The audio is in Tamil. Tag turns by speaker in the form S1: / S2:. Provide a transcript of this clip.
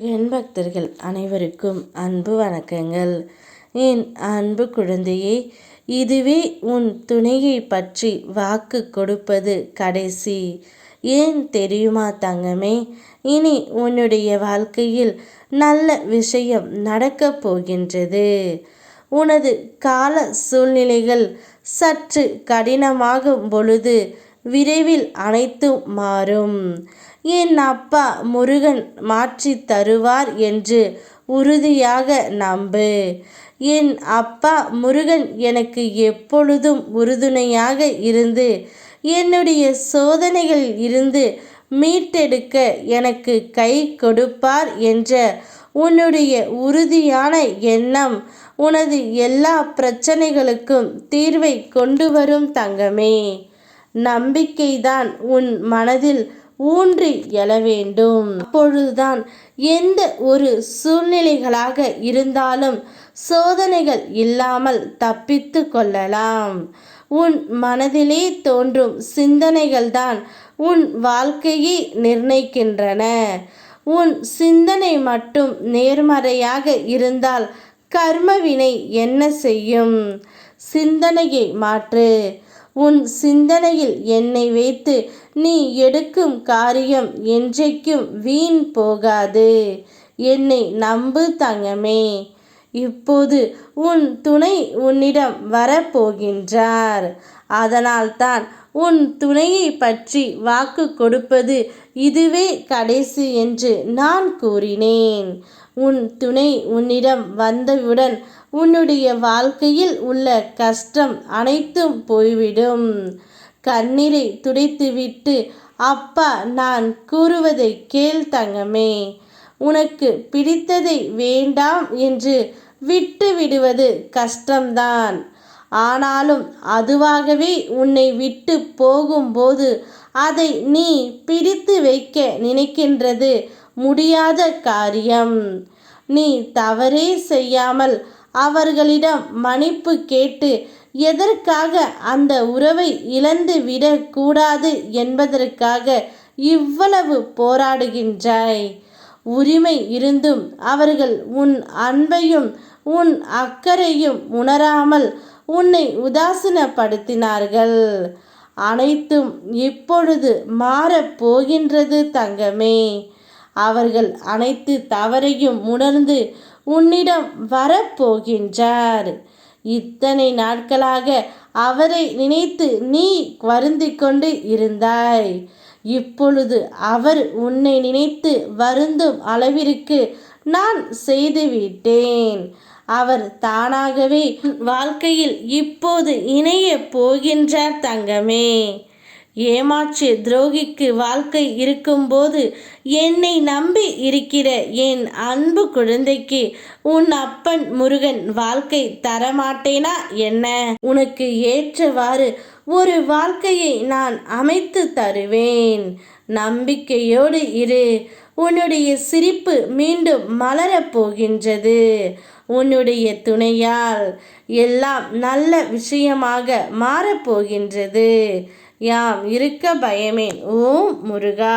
S1: என் பக்தர்கள் அனைவருக்கும் அன்பு வணக்கங்கள். என் அன்பு குழந்தையே இதுவே உன் துணையை பற்றி வாக்கு கொடுப்பது கடைசி. ஏன் தெரியுமா தங்கமே இனி உன்னுடைய வாழ்க்கையில் நல்ல விஷயம் நடக்கப் போகின்றது. உனது கால சூழ்நிலைகள் சற்று கடினமாகும் பொழுது விரைவில் அனைத்தும் மாறும். என் அப்பா முருகன் மாற்றி தருவார் என்று உறுதியாக நம்பு. என் அப்பா முருகன் எனக்கு எப்பொழுதும் உறுதுணையாக இருந்து என்னுடைய சோதனைகளில் இருந்து மீட்டெடுக்க எனக்கு கை கொடுப்பார் என்ற உன்னுடைய உறுதியான எண்ணம் உனது எல்லா பிரச்சனைகளுக்கும் தீர்வை கொண்டு வரும் தங்கமே. நம்பிக்கைதான் உன் மனதில் ஊன்றி எழ வேண்டும். அப்பொழுதுதான் எந்த ஒரு சூழ்நிலைகளாக இருந்தாலும் சோதனைகள் இல்லாமல் தப்பித்து கொள்ளலாம். உன் மனதிலே தோன்றும் சிந்தனைகள்தான் உன் வாழ்க்கையை நிர்ணயிக்கின்றன. உன் சிந்தனை மட்டும் நேர்மறையாக இருந்தால் கர்மவினை என்ன செய்யும்? சிந்தனையை மாற்று. உன் சிந்தனையில் என்னை வைத்து நீ எடுக்கும் காரியம் என்றைக்கும் வீண் போகாது. என்னை நம்பு தங்கமே. இப்போது உன் துணை உன்னிடம் வரப்போகின்றார். அதனால்தான் உன் துணையை பற்றி வாக்கு கொடுப்பது இதுவே கடைசி என்று நான் கூறினேன். உன் துணை உன்னிடம் வந்தவுடன் உன்னுடைய வாழ்க்கையில் உள்ள கஷ்டம் அனைத்தும் போய்விடும். கண்ணீரை துடைத்துவிட்டு அப்பா நான் கூறுவதை கேள் தங்கமே. உனக்கு பிடித்ததை வேண்டாம் என்று விட்டு விடுவது கஷ்டம்தான். ஆனாலும் அதுவாகவே உன்னை விட்டு போகும்போது அதை நீ பிடித்து வைக்க நினைக்கின்றது முடியாத காரியம். நீ தவறே செய்யாமல் அவர்களிடம் மன்னிப்பு கேட்டு எதற்காக அந்த உறவை இழந்து விடக்கூடாது என்பதற்காக இவ்வளவு போராடுகின்றாய். உரிமை இருந்தும் அவர்கள் உன் அன்பையும் உன் அக்கறையும் உணராமல் உன்னை உதாசீனப்படுத்தினார்கள். அனைத்தும் இப்பொழுது மாறப் போகின்றது தங்கமே. அவர்கள் அனைத்து தவறையும் உணர்ந்து உன்னிடம் வரப்போகின்றார் இத்தனை நாட்களாக அவரை நினைத்து நீ வருந்திக் கொண்டு இருந்தாய். இப்பொழுது அவர் உன்னை நினைத்து வருந்தும் அளவிற்கு நான் செய்துவிட்டேன். அவர் தானாகவே வாழ்க்கையில் இப்போது இணைய போகின்றார் தங்கமே. ஏமாற்று துரோகிக்கு வாழ்க்கை இருக்கும்போது என்னை நம்பி இருக்கிற என் அன்பு குழந்தைக்கு உன் அப்பன் முருகன் வாழ்க்கை தரமாட்டேனா என்ன? உனக்கு ஏற்றவாறு ஒரு வாழ்க்கையை நான் அமைத்து தருவேன். நம்பிக்கையோடு இரு. உன்னுடைய சிரிப்பு மீண்டும் மலரப் போகின்றது. உன்னுடைய துணையால் எல்லாம் நல்ல விஷயமாக மாறப்போகின்றது யாம் இருக்க பயமேன் ஓம் முருகா.